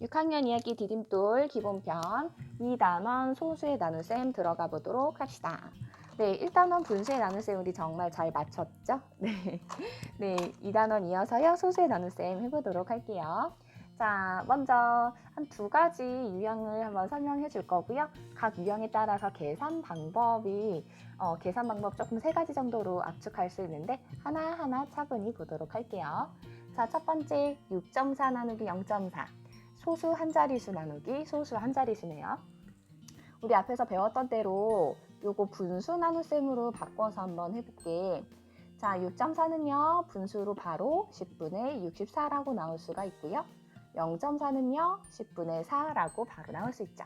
(6학년) 이야기 디딤돌 기본편 2단원 소수의 나눗셈 들어가 보도록 합시다. 네, 1단원 분수의 나눗셈 우리 정말 잘 맞췄죠? 네. 네, 2단원 이어서요. 소수의 나눗셈 해보도록 할게요. 자, 먼저 한 두 가지 유형을 한번 설명해 줄 거고요. 각 유형에 따라서 계산 방법이 어, 계산 방법 조금 세 가지 정도로 압축할 수 있는데 하나하나 차분히 보도록 할게요. 자, 첫 번째 6.4 나누기 0.4 소수 한 자리수 나누기 소수 한 자리수네요. 우리 앞에서 배웠던 대로 요거 분수 나눗셈으로 바꿔서 한번 해볼게. 자, 6.4는요, 분수로 바로 10분의 64라고 나올 수가 있고요. 0.4는요, 10분의 4라고 바로 나올 수 있죠.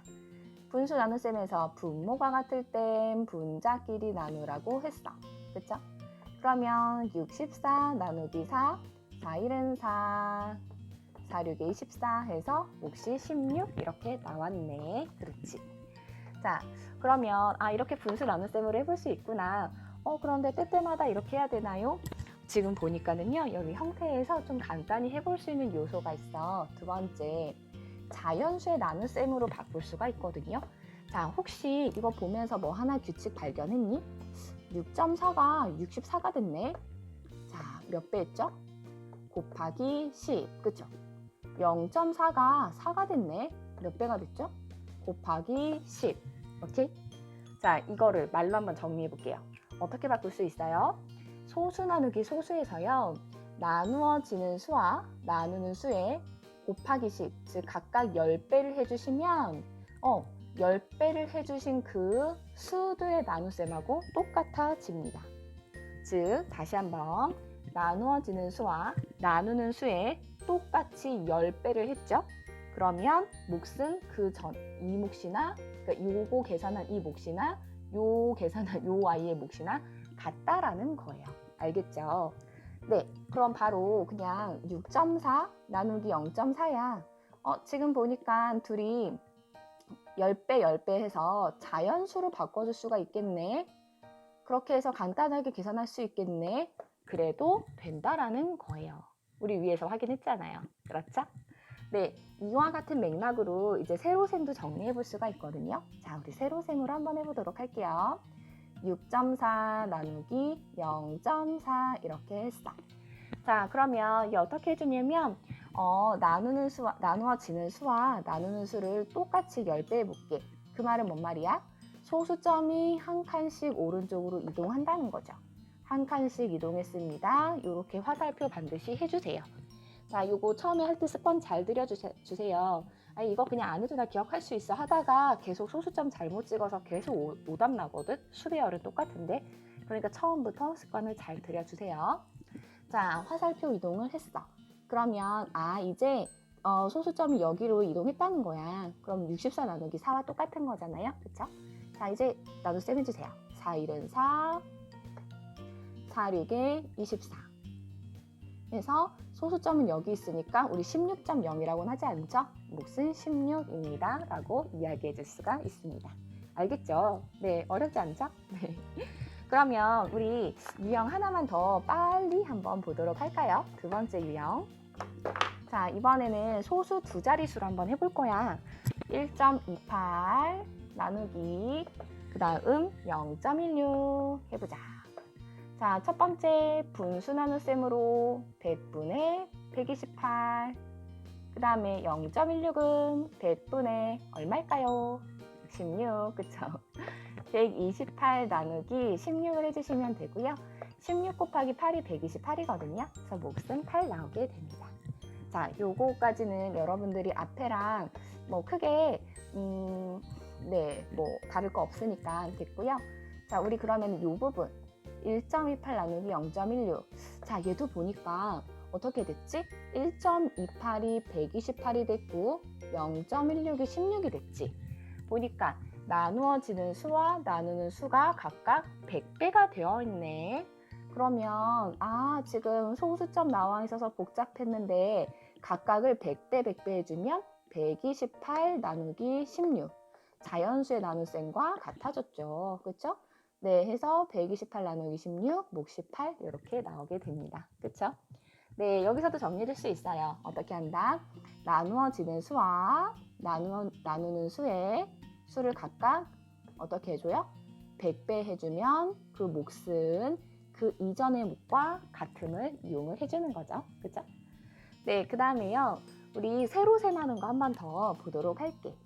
분수 나눗셈에서 분모가 같을 땐 분자끼리 나누라고 했어. 그쵸? 그러면 64 나누기 4, 4, 1은 4, 4, 6에 24 해서 몫이 16 이렇게 나왔네. 그렇지. 자, 그러면 아 이렇게 분수 나눗셈으로 해볼 수 있구나. 어 그런데 때때마다 이렇게 해야 되나요? 지금 보니까는요 여기 형태에서 좀 간단히 해볼 수 있는 요소가 있어. 두 번째 자연수의 나눗셈으로 바꿀 수가 있거든요. 자 혹시 이거 보면서 뭐 하나 규칙 발견했니? 6.4가 64가 됐네. 자 몇배 했죠? 곱하기 10 그죠? 0.4가 4가 됐네. 몇 배가 됐죠? 곱하기 10. 오케이? 자, 이거를 말로 한번 정리해 볼게요. 어떻게 바꿀 수 있어요? 소수 나누기 소수에서요. 나누어지는 수와 나누는 수에 곱하기 10, 즉 각각 10배를 해주시면 어, 10배를 해주신 그 수들의 나눗셈하고 똑같아집니다. 즉, 다시 한번 나누어지는 수와 나누는 수에 똑같이 10배를 했죠? 그러면 몫은 그 전 이 몫이나 그러니까 요거 계산한 이 몫이나 요 계산한 요 아이의 몫이나 같다라는 거예요. 알겠죠? 네, 그럼 바로 그냥 6.4 나누기 0.4야. 어, 지금 보니까 둘이 10배 10배 해서 자연수로 바꿔줄 수가 있겠네. 그렇게 해서 간단하게 계산할 수 있겠네. 그래도 된다라는 거예요. 우리 위에서 확인했잖아요. 그렇죠? 네, 이와 같은 맥락으로 이제 세로셈도 정리해 볼 수가 있거든요. 자, 우리 세로셈으로 한번 해보도록 할게요. 6.4 나누기 0.4 이렇게 했어. 자, 그러면 어떻게 해주냐면 어, 나누는 수와 나누어지는 수와 나누는 수를 똑같이 10배 해볼게. 그 말은 뭔 말이야? 소수점이 한 칸씩 오른쪽으로 이동한다는 거죠. 한 칸씩 이동했습니다. 이렇게 화살표 반드시 해주세요. 자, 요거 처음에 할 때 습관 잘 들여주세요. 아, 이거 그냥 안 해도 나 기억할 수 있어 하다가 계속 소수점 잘못 찍어서 계속 오, 오답 나거든? 수배열은 똑같은데. 그러니까 처음부터 습관을 잘 들여주세요. 자, 화살표 이동을 했어. 그러면, 아, 이제 어, 소수점이 여기로 이동했다는 거야. 그럼 64 나누기 4와 똑같은 거잖아요. 그쵸? 자, 이제 나눗셈 해주세요. 4, 1은 4, 4, 6에 24. 그래서 소수점은 여기 있으니까 우리 16.0이라고는 하지 않죠? 몫은 16입니다. 라고 이야기해 줄 수가 있습니다. 알겠죠? 네, 어렵지 않죠? 네. 그러면 우리 유형 하나만 더 빨리 한번 보도록 할까요? 두 번째 유형. 자, 이번에는 소수 두 자릿수로 한번 해볼 거야. 1.28 나누기, 그 다음 0.16 해보자. 자, 첫 번째 분수 나눗셈으로 100분의 128. 그 다음에 0.16은 100분의 얼마일까요? 16, 그쵸? 128 나누기 16을 해주시면 되고요. 16 곱하기 8이 128이거든요. 그래서 몫은 8 나오게 됩니다. 자, 요거까지는 여러분들이 앞에랑 뭐 크게 음, 네, 뭐 다를 거 없으니까 됐고요. 자, 우리 그러면 요 부분 1.28 나누기 0.16. 자, 얘도 보니까 어떻게 됐지? 1.28이 128이 됐고 0.16이 16이 됐지. 보니까 나누어지는 수와 나누는 수가 각각 100배가 되어 있네. 그러면 아, 지금 소수점 나와 있어서 복잡했는데 각각을 100대 100배 해주면 128 나누기 16. 자연수의 나눗셈과 같아졌죠. 그렇죠? 네, 해서 128 나누기 16, 목 18 이렇게 나오게 됩니다. 그쵸? 네, 여기서도 정리될 수 있어요. 어떻게 한다? 나누어지는 수와 나누어, 나누는 수의 수를 각각 어떻게 해줘요? 100배 해주면 그 몫은 그 이전의 몫과 같음을 이용을 해주는 거죠. 그쵸? 네, 그 다음에요. 우리 세로 셈하는 거 한 번 더 보도록 할게.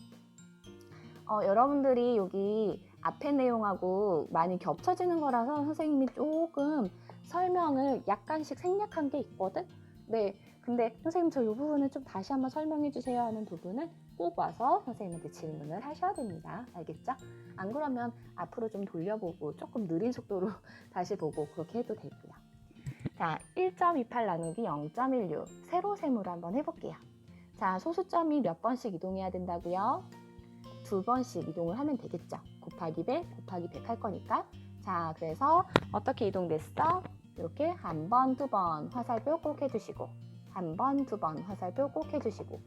어, 여러분들이 여기 앞에 내용하고 많이 겹쳐지는 거라서 선생님이 조금 설명을 약간씩 생략한 게 있거든? 네. 근데 선생님 저 이 부분을 좀 다시 한번 설명해 주세요 하는 부분은 꼭 와서 선생님한테 질문을 하셔야 됩니다. 알겠죠? 안 그러면 앞으로 좀 돌려보고 조금 느린 속도로 다시 보고 그렇게 해도 되고요. 자, 1.28 나누기 0.16 세로 셈으로 한번 해볼게요. 자, 소수점이 몇 번씩 이동해야 된다고요? 두 번씩 이동을 하면 되겠죠. 곱하기 100, 곱하기 100 할 거니까. 자, 그래서 어떻게 이동됐어? 이렇게 한 번, 두 번 화살표 꼭 해주시고 한 번, 두 번 화살표 꼭 해주시고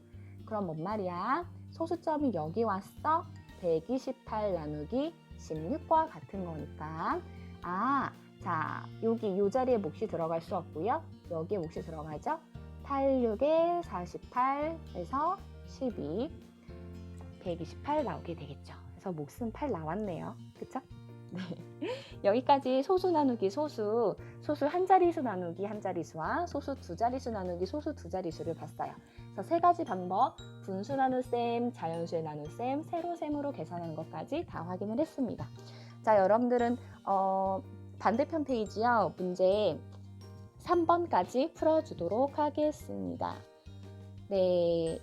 그럼 뭔 말이야? 소수점이 여기 왔어? 128 나누기 16과 같은 거니까 아, 자, 여기 이 자리에 몫이 들어갈 수 없고요. 여기에 몫이 들어가죠. 86에 48 해서 12 128 나오게 되겠죠. 그래서 몫은 8 나왔네요. 그쵸? 네. 여기까지 소수 나누기 소수, 소수 한 자리수 나누기 한 자리수와 소수 두 자리수 나누기 소수 두 자리수를 봤어요. 그래서 세 가지 방법, 분수 나눗셈, 자연수의 나눗셈, 세로셈으로 계산하는 것까지 다 확인을 했습니다. 자, 여러분들은 어, 반대편 페이지요. 문제 3번까지 풀어주도록 하겠습니다. 네.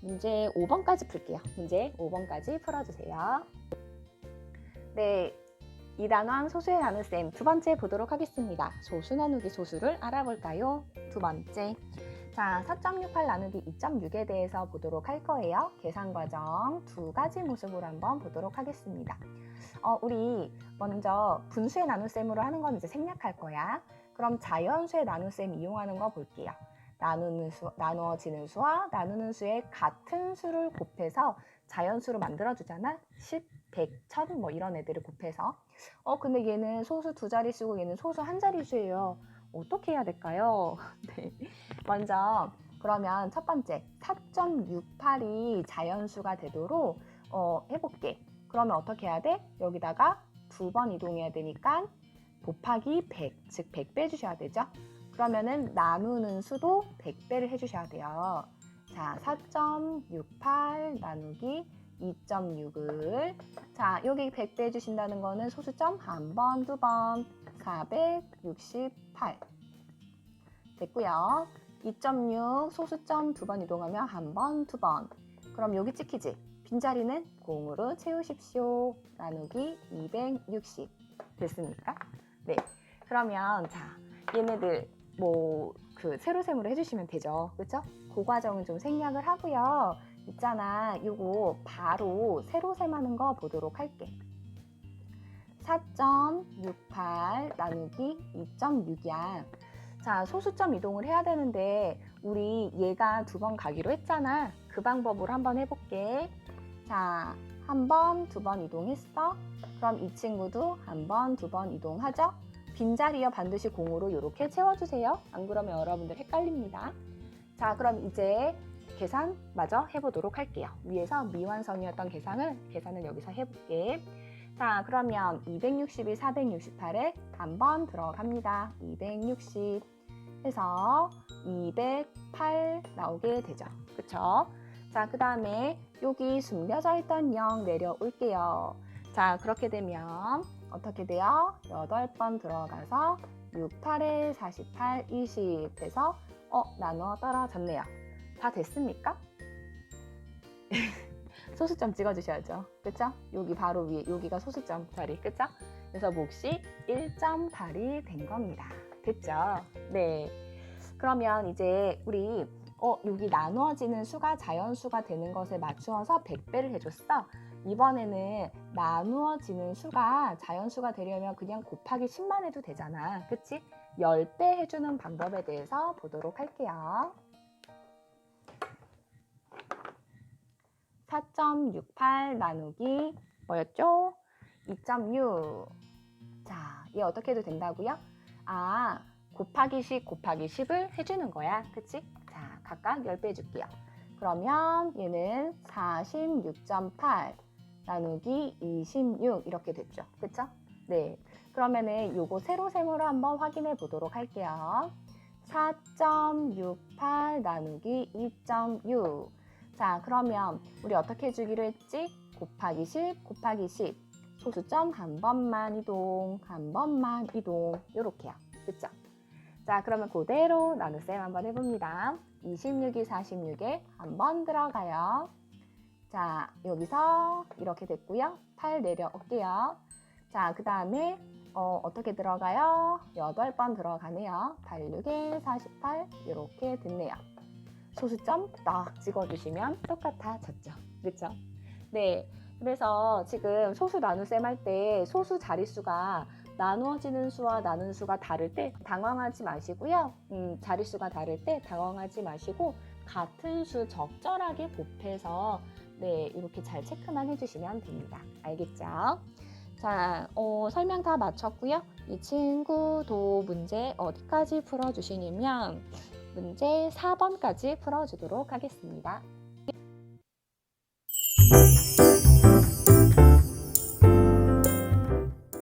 문제 5번까지 풀게요. 문제 5번까지 풀어주세요. 네. 2단원 소수의 나눗셈 두 번째 보도록 하겠습니다. 소수 나누기 소수를 알아볼까요? 두 번째. 자, 4.68 나누기 2.6에 대해서 보도록 할 거예요. 계산 과정 두 가지 모습으로 한번 보도록 하겠습니다. 어, 우리 먼저 분수의 나눗셈으로 하는 건 이제 생략할 거야. 그럼 자연수의 나눗셈 이용하는 거 볼게요. 나누는 수, 나누어지는 수와 나누는 수의 같은 수를 곱해서 자연수로 만들어주잖아. 10, 100, 1000 뭐 이런 애들을 곱해서. 어, 근데 얘는 소수 두 자리수고 얘는 소수 한 자리수예요. 어떻게 해야 될까요? 네. 먼저 그러면 첫 번째 4.68이 자연수가 되도록 어, 해볼게. 그러면 어떻게 해야 돼? 여기다가 두 번 이동해야 되니까 곱하기 100, 즉 100 빼주셔야 되죠. 그러면은 나누는 수도 100배를 해주셔야 돼요. 자, 4.68 나누기 2.6을 자, 여기 100배 해주신다는 거는 소수점 한 번, 두 번, 468 됐고요. 2.6 소수점 두 번 이동하면 한 번, 두 번. 그럼 여기 찍히지? 빈자리는 공으로 채우십시오. 나누기 260 됐습니까? 네. 그러면 자, 얘네들 뭐 그 세로셈으로 해주시면 되죠. 그렇죠? 그 과정은 좀 생략을 하고요. 있잖아, 요거 바로 세로셈하는 거 보도록 할게. 4.68 나누기 2.6이야. 자, 소수점 이동을 해야 되는데 우리 얘가 두 번 가기로 했잖아. 그 방법으로 한번 해볼게. 자, 한 번, 두 번 이동했어. 그럼 이 친구도 한 번, 두 번 이동하죠. 빈자리여 반드시 공으로 이렇게 채워주세요. 안 그러면 여러분들 헷갈립니다. 자, 그럼 이제 계산 마저 해보도록 할게요. 위에서 미완성이었던 계산을 계산을 여기서 해볼게. 자, 그러면 260이 468에 한번 들어갑니다. 260 해서 208 나오게 되죠. 그쵸? 자, 그 다음에 여기 숨겨져 있던 0 내려올게요. 자, 그렇게 되면 어떻게 돼요? 8번 들어가서 6, 8에 48, 20 해서 어, 나누어 떨어졌네요. 다 됐습니까? 소수점 찍어주셔야죠. 그쵸? 여기 바로 위에, 여기가 소수점 자리. 그쵸? 그래서 몫이 1.8이 된 겁니다. 됐죠? 네. 그러면 이제 우리 어, 여기 나누어지는 수가 자연수가 되는 것에 맞추어서 100배를 해줬어. 이번에는 나누어지는 수가 자연수가 되려면 그냥 곱하기 10만 해도 되잖아. 그치? 10배 해주는 방법에 대해서 보도록 할게요. 4.68 나누기 뭐였죠? 2.6. 자, 얘 어떻게 해도 된다고요? 아, 곱하기 10 곱하기 10을 해주는 거야. 그치? 자, 각각 10배 줄게요. 그러면 얘는 46.8 나누기 26 이렇게 됐죠. 그쵸? 네. 그러면은 요거 세로셈으로 한번 확인해 보도록 할게요. 4.68 나누기 2.6. 자, 그러면 우리 어떻게 해주기로 했지? 곱하기 10 곱하기 10. 소수점 한 번만 이동, 한 번만 이동. 요렇게요. 그쵸? 자, 그러면 그대로 나눗셈 한번 해봅니다. 26이 46에 한 번 들어가요. 자, 여기서 이렇게 됐고요. 8 내려올게요. 자, 그 다음에 어, 어떻게 들어가요? 8번 들어가네요. 8, 6에 48 이렇게 됐네요. 소수점 딱 찍어주시면 똑같아졌죠. 그렇죠? 네. 그래서 지금 소수 나눗셈 할 때 소수 자릿수가 나누어지는 수와 나눈 수가 다를 때 당황하지 마시고요. 음, 자릿수가 다를 때 당황하지 마시고 같은 수 적절하게 곱해서 네 이렇게 잘 체크만 해주시면 됩니다. 알겠죠? 자, 어, 설명 다 마쳤고요. 이 친구도 문제 어디까지 풀어주시냐면 문제 4번까지 풀어주도록 하겠습니다.